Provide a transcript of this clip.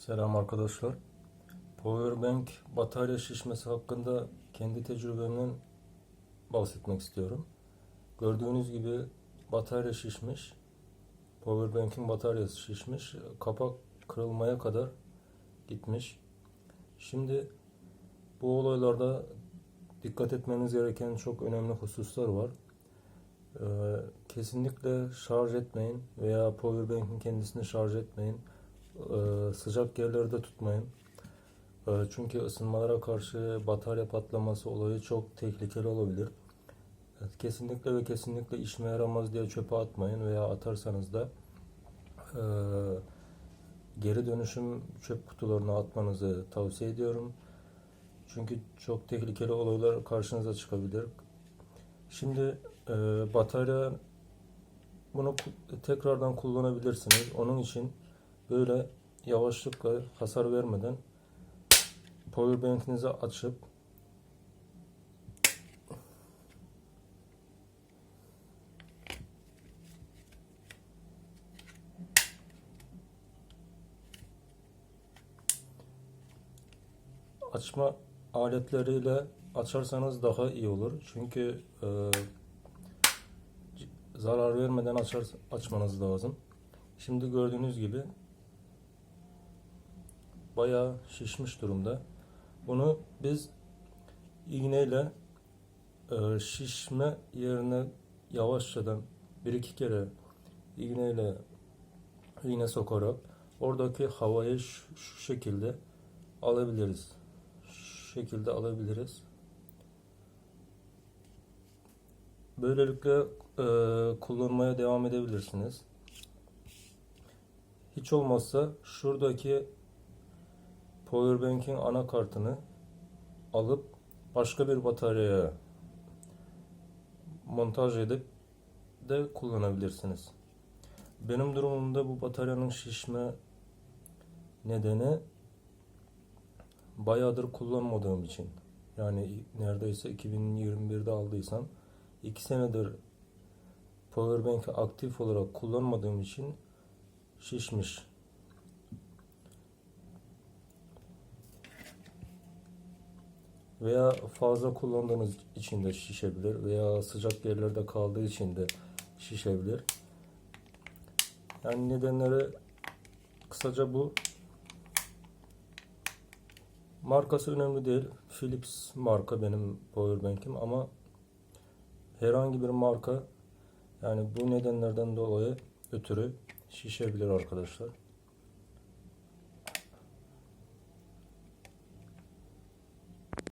Selam arkadaşlar. Powerbank batarya şişmesi hakkında kendi tecrübemden bahsetmek istiyorum. Gördüğünüz gibi batarya şişmiş. Powerbank'in bataryası şişmiş. Kapak kırılmaya kadar gitmiş. Şimdi bu olaylarda dikkat etmeniz gereken çok önemli hususlar var. Ee, kesinlikle şarj etmeyin veya powerbank'in kendisini şarj etmeyin. Ee, sıcak yerlerde tutmayın. Ee, çünkü ısınmalara karşı batarya patlaması olayı çok tehlikeli olabilir. Evet, kesinlikle ve kesinlikle işime yaramaz diye çöpe atmayın veya atarsanız da geri dönüşüm çöp kutularına atmanızı tavsiye ediyorum. Çünkü çok tehlikeli olaylar karşınıza çıkabilir. Şimdi e, batarya bunu tekrardan kullanabilirsiniz. Onun için böyle yavaşlıkla hasar vermeden powerbank'inizi açıp açma aletleriyle açarsanız daha iyi olur. Çünkü e, zarar vermeden açar, açmanız lazım. Şimdi gördüğünüz gibi bayağı şişmiş durumda. Bunu biz iğneyle e, şişme yerine yavaşçadan bir iki kere iğneyle iğne sokarak oradaki havayı şu, şekilde alabiliriz. Şu şekilde alabiliriz. Böylelikle e, kullanmaya devam edebilirsiniz. Hiç olmazsa şuradaki Powerbank'in anakartını alıp başka bir bataryaya montaj edip de kullanabilirsiniz. Benim durumumda bu bataryanın şişme nedeni bayağıdır kullanmadığım için. Yani neredeyse 2021'de aldıysam 2 senedir Powerbank'i aktif olarak kullanmadığım için şişmiş. Veya fazla kullandığınız için de şişebilir veya sıcak yerlerde kaldığı için de şişebilir. Yani nedenleri kısaca bu. Markası önemli değil. Philips marka benim powerbank'im ama herhangi bir marka yani bu nedenlerden dolayı ötürü şişebilir arkadaşlar.